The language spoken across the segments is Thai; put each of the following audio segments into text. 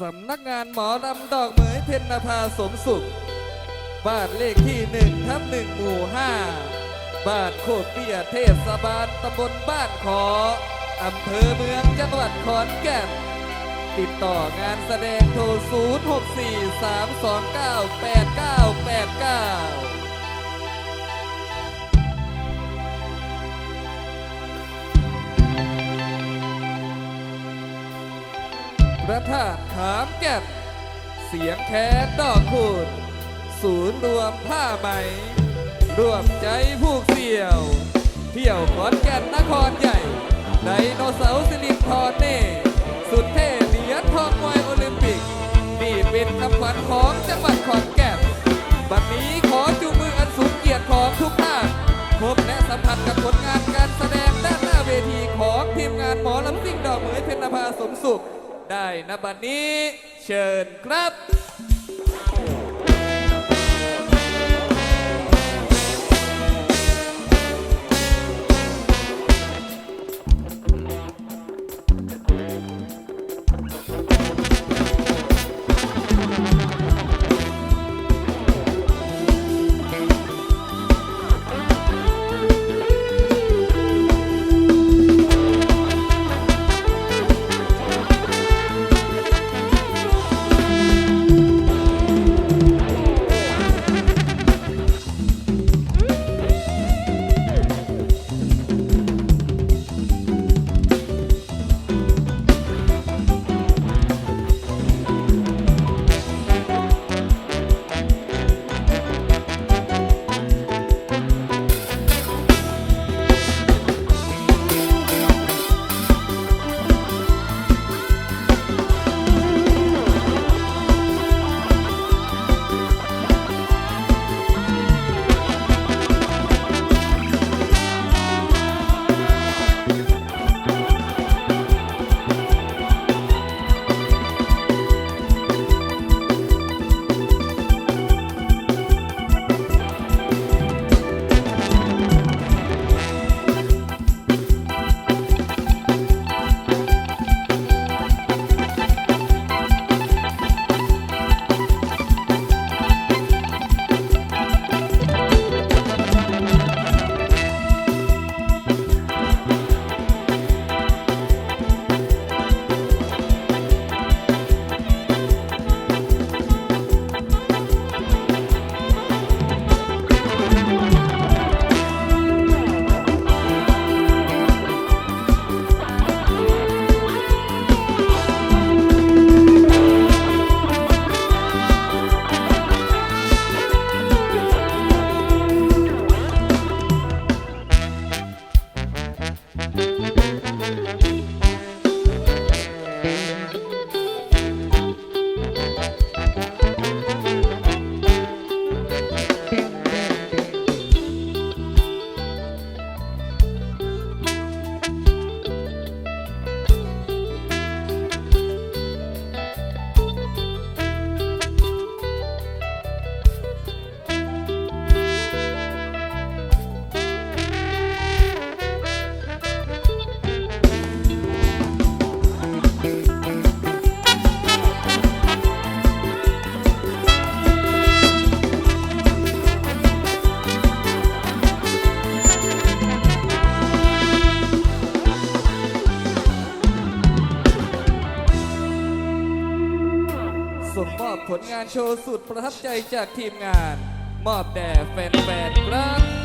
สำนักงานหมอลำดอกเหมยเพญนภาสมสุข บ้านเลขที่หนึ่งทับหนึ่งหมู่ห้าบ้านโคกเปียเทศบาลตำบลบ้านขอ อำเภอเมืองจังหวัดขอนแก่น ติดต่องานแสดงโทร 0 6 4 3 2 9 8 9 8 9 พระธาตุขามแก่นเสียงแคนดอกคูณศูนย์รวมผ้าไหม รวมใจผูกเสี่ยว เที่ยวขอนแก่นนครใหญ่ไดโนเสาร์สิรินทรเน่ สุดเท่เหรียญทองมวยโอลิมปิก นี่เป็นคำขวัญของจังหวัดขอนแก่นบัดนี้ขอจูมืออันสูงเกียรติของทุกท่านพบและสัมผัสกับผลงานการแสดงด้านหน้าเวทีของทีมงานหมอลำซิ่งดอกเหมยเพญนภาสมสุข ได้นบัดนี้ เชิญครับ โชว์สุดประทับใจจากทีมงาน มอบแด่แฟนๆครับ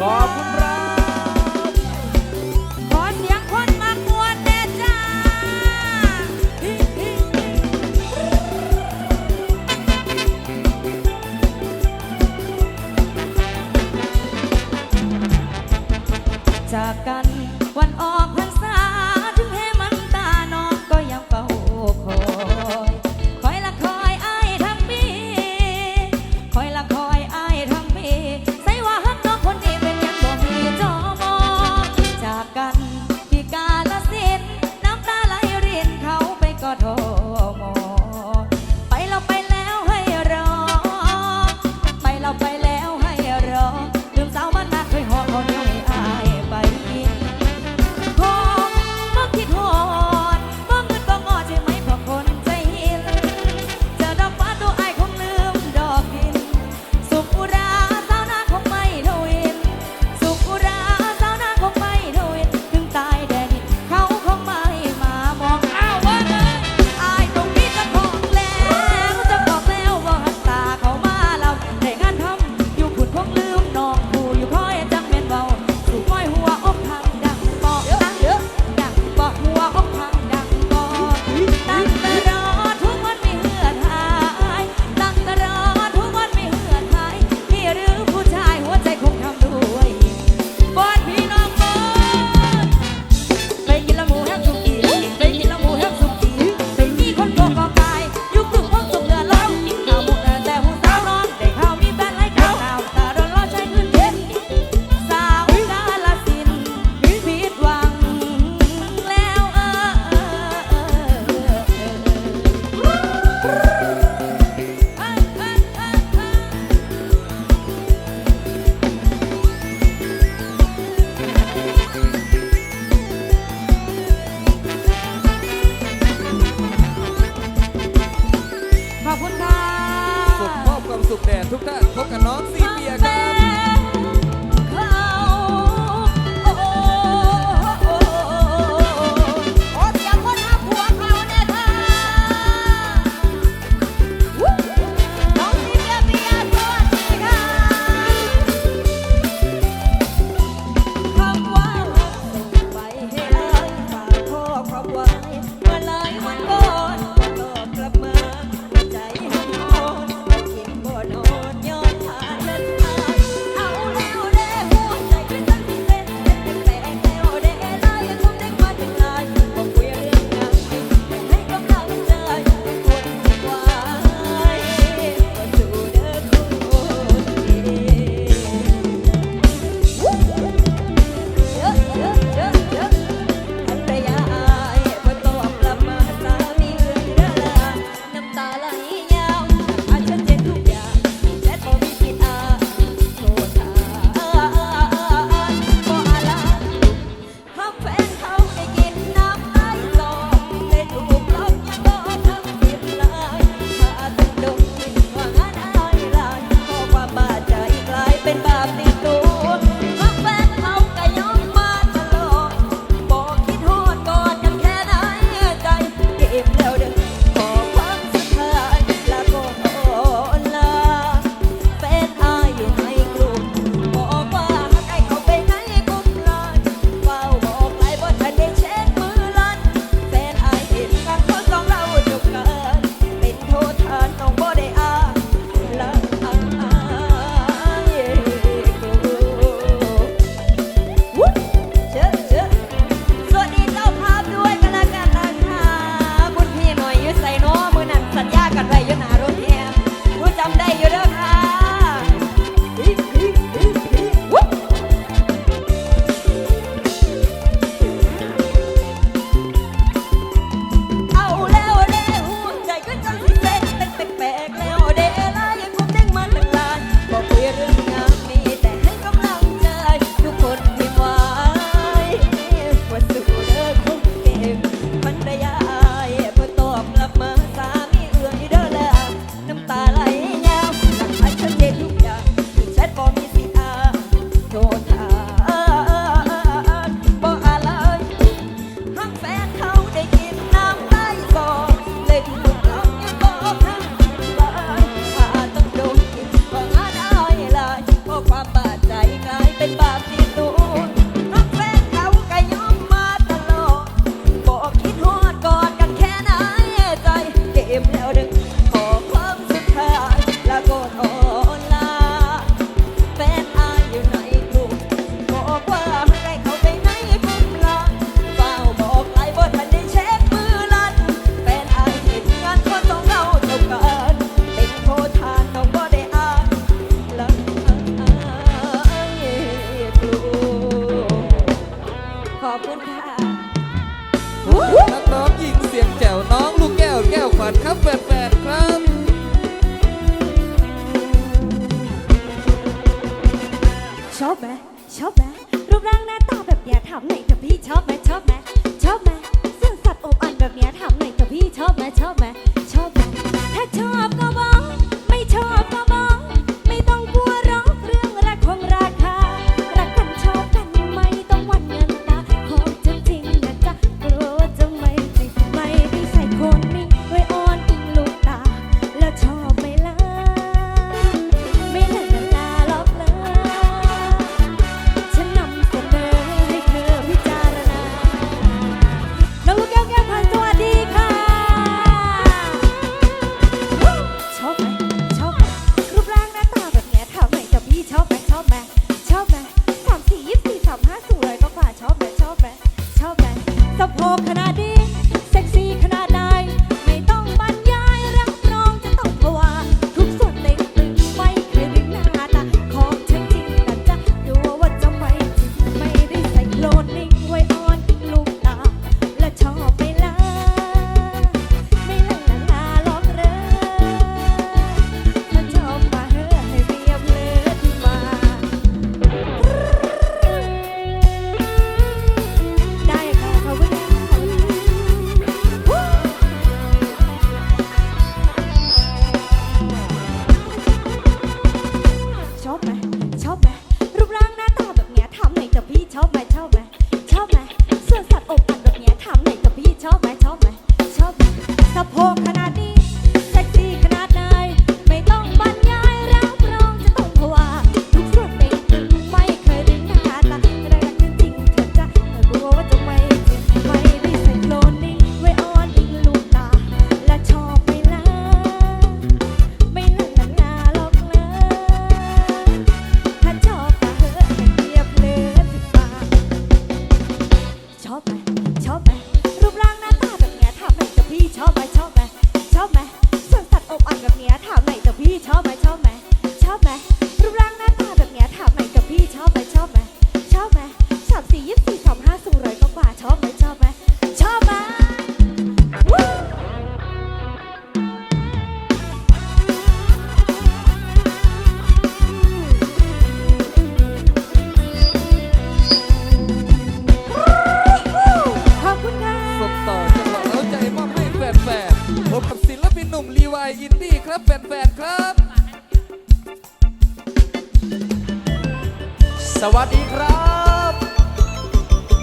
ขอ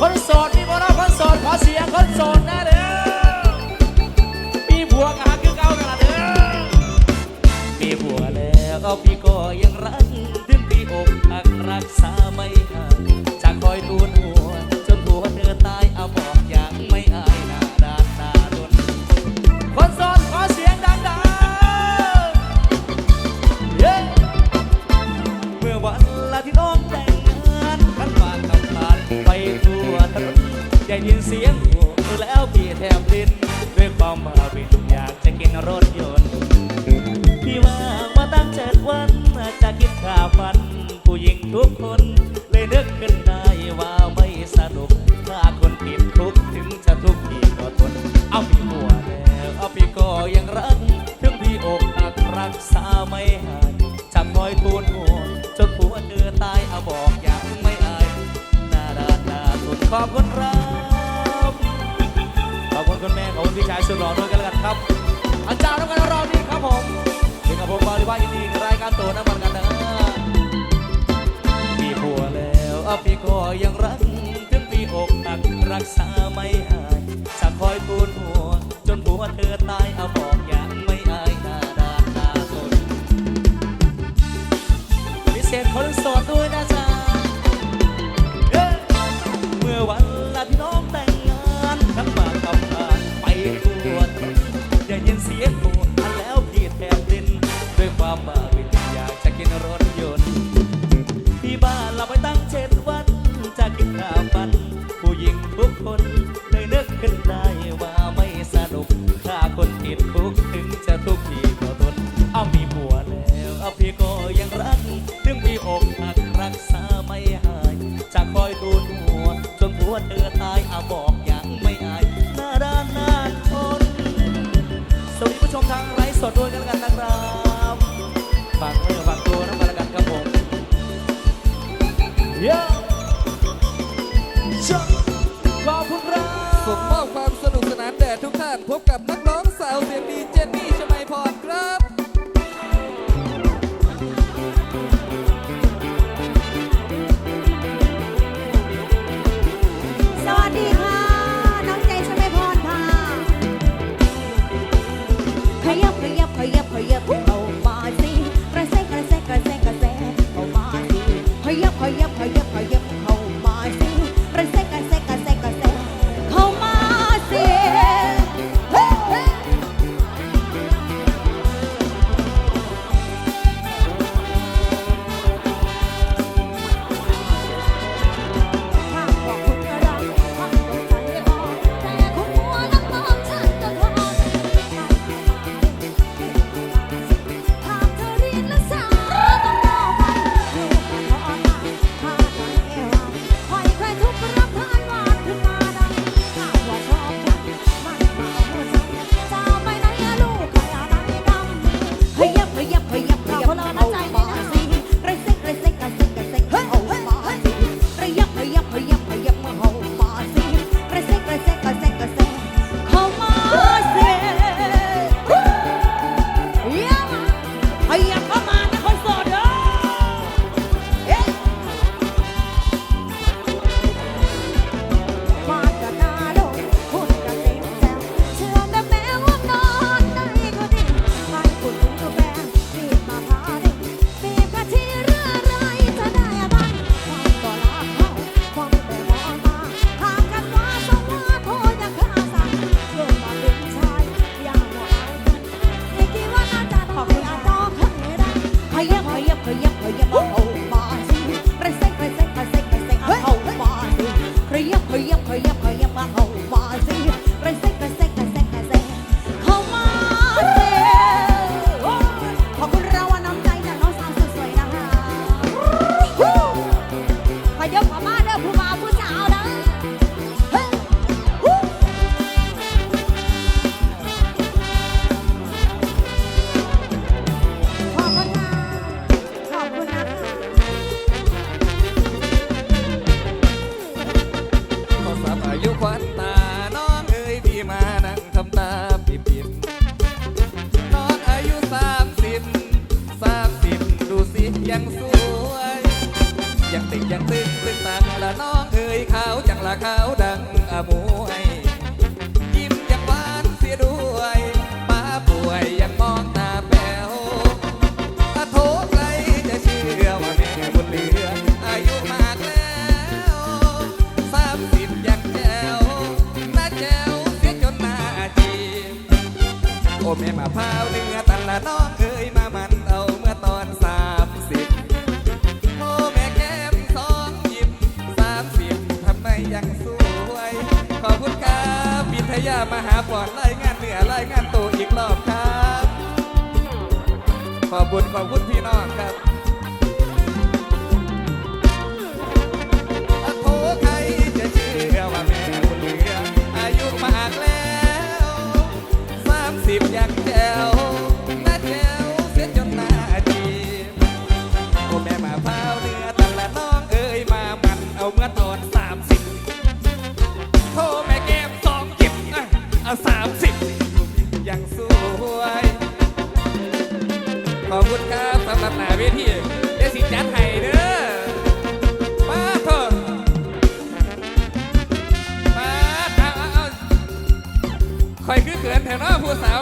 คนโสดมีบอลคนโสดขอเสียงคนโสดนะเด้อมีผัวกะคือเก่ากันละเด้อมีผัวแล้วพี่ก็ยังรัก ยินเสียงหูแล้วพี่แทบลิ้นด้วยความมาวินอยากจะกินรถยนต์พี่ว่ามาตั้งเจ็ดวันจะคิดข่าฟัน ผู้หญิงทุกคนเลยนึกขึ้นได้ว่าไม่สนุกถ้าคนติดคุกถึงจะทุกข์พี่ก็ทนเอาพี่หัวแล้วเอาพี่ก็ยังรักถึงพี่อกหักรักษาไม่หายจะคอยทูลหัวจนหัวเดือตายเอาบอกอย่างไม่อายนาดาดาสุดขอบคุณรัก พี่ชายสุดหล่อด้วยกันแล้วกันครับ อาจารย์น้ำกันรอบนี้ครับผมถึงกับผมบริว่าอินดีรายการตัวน้ำมันกันนะมีผัวแล้วพี่ก็ยังรักถึงมีอกหนักรักษาไม่หายจะคอยปูนหัวจนผัวเธอตายเอาบอก got ยับขยับขยับขยับ อาสามสิบยังสวย ขอบคุณครับสำหรับหนาเวทีได้สิจัดไทยเด้อป้าเถป้าทางเอาคอยคือเกินแถวน้าผู้สาว